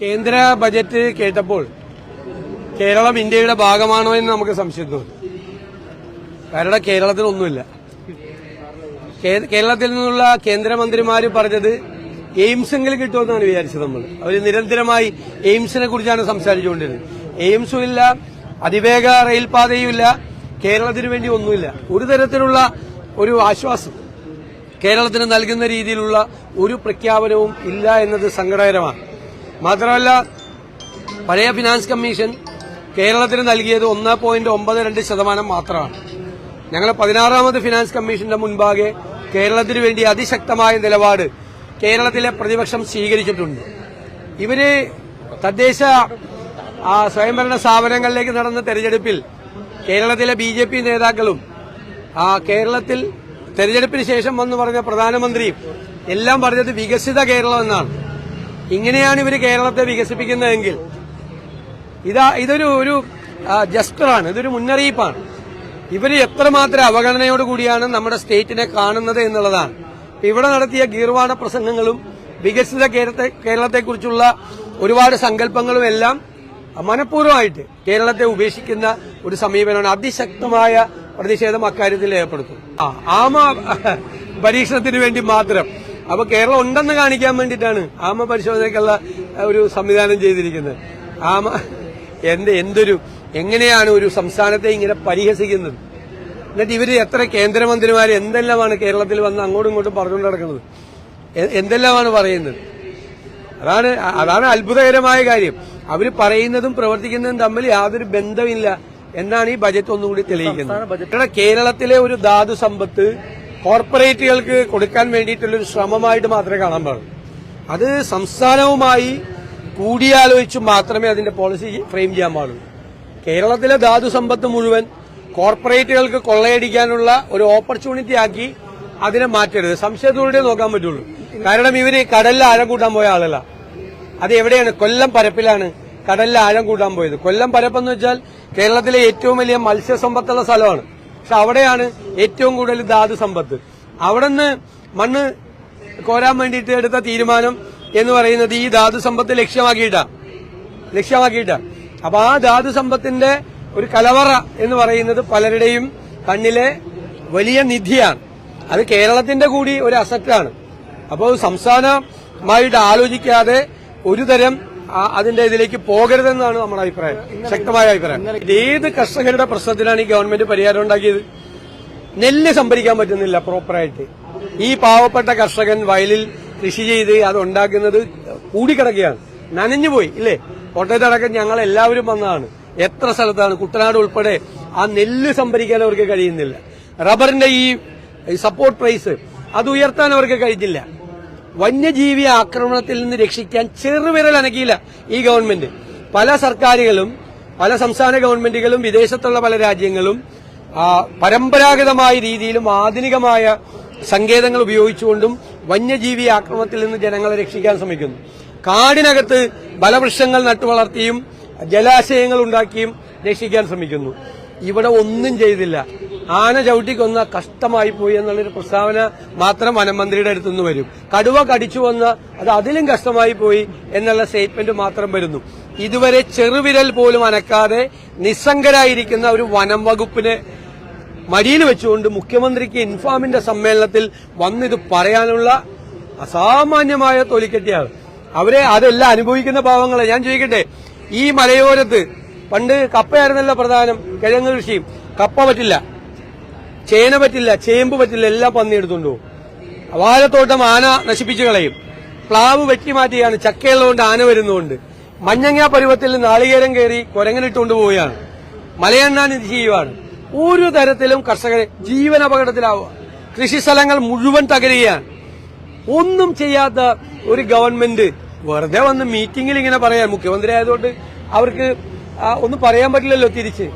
കേന്ദ്ര ബജറ്റ് കേട്ടപ്പോൾ കേരളം ഇന്ത്യയുടെ ഭാഗമാണോ എന്ന് നമുക്ക് സംശയം തോന്നി. കാരണം കേരളത്തിൽ ഒന്നുമില്ല കേരളത്തിൽ നിന്നുള്ള കേന്ദ്രമന്ത്രിമാര് പറഞ്ഞത് എയിംസെങ്കിലും കിട്ടുമെന്നാണ് വിചാരിച്ചത് നമ്മൾ അവർ നിരന്തരമായി എയിംസിനെ കുറിച്ചാണ് സംസാരിച്ചുകൊണ്ടിരുന്നത്. എയിംസും ഇല്ല അതിവേഗ റെയിൽപാതയും ഇല്ല കേരളത്തിന് വേണ്ടി ഒന്നുമില്ല. ഒരു തരത്തിലുള്ള ഒരു ആശ്വാസം കേരളത്തിന് നൽകുന്ന രീതിയിലുള്ള ഒരു പ്രഖ്യാപനവും ഇല്ല എന്നത് സങ്കടകരമാണ്. മാത്രമല്ല പഴയ ഫിനാൻസ് കമ്മീഷൻ കേരളത്തിന് നൽകിയത് ഒന്ന് പോയിന്റ് ഒമ്പത് രണ്ട് ശതമാനം മാത്രമാണ്. ഞങ്ങൾ പതിനാറാമത് ഫിനാൻസ് കമ്മീഷന്റെ മുൻപാകെ കേരളത്തിന് വേണ്ടി അതിശക്തമായ നിലപാട് കേരളത്തിലെ പ്രതിപക്ഷം സ്വീകരിച്ചിട്ടുണ്ട്. ഇവർ തദ്ദേശ സ്വയംഭരണ സ്ഥാപനങ്ങളിലേക്ക് നടന്ന തെരഞ്ഞെടുപ്പിൽ കേരളത്തിലെ ബി ജെ പി നേതാക്കളും ആ കേരളത്തിൽ തെരഞ്ഞെടുപ്പിന് ശേഷം വന്നു പറഞ്ഞ പ്രധാനമന്ത്രിയും എല്ലാം പറഞ്ഞത് വികസിത കേരളം എന്നാണ്. ഇങ്ങനെയാണ് ഇവർ കേരളത്തെ വികസിപ്പിക്കുന്നതെങ്കിൽ. ഇതാ ഇതൊരു ഒരു ജസ്റ്ററാണ്. ഇതൊരു മുന്നറിയിപ്പാണ്. ഇവർ എത്രമാത്രം അവഗണനയോട് കൂടിയാണ് നമ്മുടെ സ്റ്റേറ്റിനെ കാണുന്നത് എന്നുള്ളതാണ്. ഇവിടെ നടത്തിയ ഗീർവാണ പ്രസംഗങ്ങളും വികസിത കേരളത്തെ കേരളത്തെക്കുറിച്ചുള്ള ഒരുപാട് സങ്കല്പങ്ങളും എല്ലാം മനഃപൂർവമായിട്ട് കേരളത്തെ ഉപേക്ഷിക്കുന്ന ഒരു സമീപനമാണ്. അതിശക്തമായ പ്രതിഷേധം അക്കാര്യത്തിൽ ഏർപ്പെടുത്തും ആമ പരീക്ഷണത്തിന് വേണ്ടി മാത്രം അപ്പൊ കേരളം ഉണ്ടെന്ന് കാണിക്കാൻ വേണ്ടിയിട്ടാണ് ആമ പരിശോധനയ്ക്കുള്ള ഒരു സംവിധാനം ചെയ്തിരിക്കുന്നത്. ആമ എന്ത് എന്തൊരു എങ്ങനെയാണ് ഒരു സംസ്ഥാനത്തെ ഇങ്ങനെ പരിഹസിക്കുന്നത്? എന്നിട്ട് ഇവർ എത്ര കേന്ദ്രമന്ത്രിമാർ എന്തെല്ലാമാണ് കേരളത്തിൽ വന്ന് അങ്ങോട്ടും ഇങ്ങോട്ടും പറഞ്ഞുകൊണ്ട് നടക്കുന്നത്? എന്തെല്ലാമാണ് പറയുന്നത്? അതാണ് അതാണ് അത്ഭുതകരമായ കാര്യം. അവർ പറയുന്നതും പ്രവർത്തിക്കുന്നതും തമ്മിൽ യാതൊരു ബന്ധമില്ല എന്നാണ് ഈ ബജറ്റ് ഒന്നുകൂടി തെളിയിക്കുന്നത്. കേരളത്തിലെ ഒരു ധാതു സമ്പത്ത് കോർപ്പറേറ്റുകൾക്ക് കൊടുക്കാൻ വേണ്ടിയിട്ടുള്ള ഒരു ശ്രമമായിട്ട് മാത്രമേ കാണാൻ പാടുള്ളൂ. അത് സംസ്ഥാനവുമായി കൂടിയാലോചിച്ച് മാത്രമേ അതിന്റെ പോളിസി ഫ്രെയിം ചെയ്യാൻ പാടുള്ളൂ. കേരളത്തിലെ ധാതു സമ്പത്ത് മുഴുവൻ കോർപ്പറേറ്റുകൾക്ക് കൊള്ളയടിക്കാനുള്ള ഒരു ഓപ്പർച്യൂണിറ്റി ആക്കി അതിനെ മാറ്റരുത്. സംശയത്തോടെ നോക്കാൻ പറ്റുള്ളൂ. കാരണം ഇവർ കടലിൽ ആഴം കൂട്ടാൻ പോയ ആളല്ല. അത് എവിടെയാണ്? കൊല്ലം പരപ്പിലാണ് കടലിൽ ആഴം കൂട്ടാൻ പോയത്. കൊല്ലം പരപ്പെന്ന് വെച്ചാൽ കേരളത്തിലെ ഏറ്റവും വലിയ മത്സ്യസമ്പത്തുള്ള സ്ഥലമാണ്. പക്ഷെ അവിടെയാണ് ഏറ്റവും കൂടുതൽ ധാതു സമ്പത്ത്. അവിടെ നിന്ന് മണ്ണ് കോരാൻ വേണ്ടിയിട്ട് എടുത്ത തീരുമാനം എന്ന് പറയുന്നത് ഈ ധാതു സമ്പത്ത് ലക്ഷ്യമാക്കിയിട്ടാണ് ലക്ഷ്യമാക്കിയിട്ടാണ് അപ്പൊ ആ ധാതു സമ്പത്തിന്റെ ഒരു കലവറ എന്ന് പറയുന്നത് പലരുടെയും കണ്ണിലെ വലിയ നിധിയാണ്. അത് കേരളത്തിന്റെ കൂടി ഒരു അസറ്റാണ് അപ്പോൾ സംസ്ഥാനമായിട്ട് ആലോചിക്കാതെ ഒരു തരം അതിന്റെ ഇതിലേക്ക് പോകരുതെന്നാണ് നമ്മുടെ അഭിപ്രായം. ശക്തമായ അഭിപ്രായം. ഏത് കർഷകരുടെ പ്രശ്നത്തിനാണ് ഈ ഗവൺമെന്റ് പരിഹാരം ഉണ്ടാക്കിയത്? നെല്ല് സംഭരിക്കാൻ പറ്റുന്നില്ല പ്രോപ്പറായിട്ട് ഈ പാവപ്പെട്ട കർഷകൻ വയലിൽ കൃഷി ചെയ്ത് അത് ഉണ്ടാക്കുന്നത് കൂടിക്കിടക്കുകയാണ്. നനഞ്ഞുപോയി ഇല്ലേ? കോട്ടയത്തടക്കം ഞങ്ങൾ എല്ലാവരും വന്നതാണ്. എത്ര സ്ഥലത്താണ്? കുട്ടനാട് ഉൾപ്പെടെ ആ നെല്ല് സംഭരിക്കാൻ അവർക്ക് കഴിയുന്നില്ല. റബ്ബറിന്റെ ഈ സപ്പോർട്ട് പ്രൈസ് അത് ഉയർത്താൻ അവർക്ക് കഴിഞ്ഞില്ല. വന്യജീവി ആക്രമണത്തിൽ നിന്ന് രക്ഷിക്കാൻ ചെറുവിരൽ അനക്കിയില്ല ഈ ഗവൺമെന്റ് പല സർക്കാരുകളും പല സംസ്ഥാന ഗവൺമെന്റുകളും വിദേശത്തുള്ള പല രാജ്യങ്ങളും പരമ്പരാഗതമായ രീതിയിലും ആധുനികമായ സങ്കേതങ്ങൾ ഉപയോഗിച്ചുകൊണ്ടും വന്യജീവി ആക്രമണത്തിൽ നിന്ന് ജനങ്ങളെ രക്ഷിക്കാൻ ശ്രമിക്കുന്നു. കാടിനകത്ത് ബലവൃക്ഷങ്ങൾ നട്ടുവളർത്തിയും ജലാശയങ്ങൾ ഉണ്ടാക്കിയും രക്ഷിക്കാൻ ശ്രമിക്കുന്നു. ഇവിടെ ഒന്നും ചെയ്തില്ല. ആന ചവിട്ടിക്കൊന്ന കഷ്ടമായി പോയി എന്നുള്ളൊരു പ്രസ്താവന മാത്രം വനമന്ത്രിയുടെ അടുത്തുനിന്ന് വരും. കടുവ കടിച്ചു വന്ന അത് അതിലും കഷ്ടമായി പോയി എന്നുള്ള സ്റ്റേറ്റ്മെന്റ് മാത്രം വരുന്നു. ഇതുവരെ ചെറുവിരൽ പോലും അനക്കാതെ നിസ്സംഗരായിരിക്കുന്ന ഒരു വനം വകുപ്പിനെ മടിയിൽ വെച്ചുകൊണ്ട് മുഖ്യമന്ത്രിക്ക് ഇൻഫാമിന്റെ സമ്മേളനത്തിൽ വന്നിത് പറയാനുള്ള അസാമാന്യമായ തൊലിക്കെട്ടിയാണ്. അവരെ അതെല്ലാം അനുഭവിക്കുന്ന പാവങ്ങളെ ഞാൻ ചോദിക്കട്ടെ ഈ മലയോരത്ത് പണ്ട് കപ്പയായിരുന്നല്ലോ പ്രധാനം കിഴങ്ങ് കൃഷിയും. കപ്പ പറ്റില്ല ചേന പറ്റില്ല ചേമ്പ് പറ്റില്ല എല്ലാം പന്നി എടുത്തുണ്ടോ വാഴത്തോട്ടം ആന നശിപ്പിച്ചു കളയും. പ്ലാവ് വെട്ടി മാറ്റിയാണ് ചക്കയുള്ളതുകൊണ്ട് ആന വരുന്നതുകൊണ്ട്. മഞ്ഞങ്ങ പരുവത്തിൽ നാളികേരം കയറി കുരങ്ങനിട്ടുകൊണ്ട് പോവുകയാണ്. മലയെണ്ണാൻ ഇത് ചെയ്യുവാണ്. ഒരു തരത്തിലും കർഷകരെ ജീവനപകടത്തിലാവുക കൃഷി സ്ഥലങ്ങൾ മുഴുവൻ തകരുകയാണ്. ഒന്നും ചെയ്യാത്ത ഒരു ഗവൺമെന്റ് വെറുതെ വന്ന് മീറ്റിംഗിൽ ഇങ്ങനെ പറയാൻ മുഖ്യമന്ത്രി ആയതുകൊണ്ട് അവർക്ക് ഒന്നും പറയാൻ പറ്റില്ലല്ലോ തിരിച്ച്.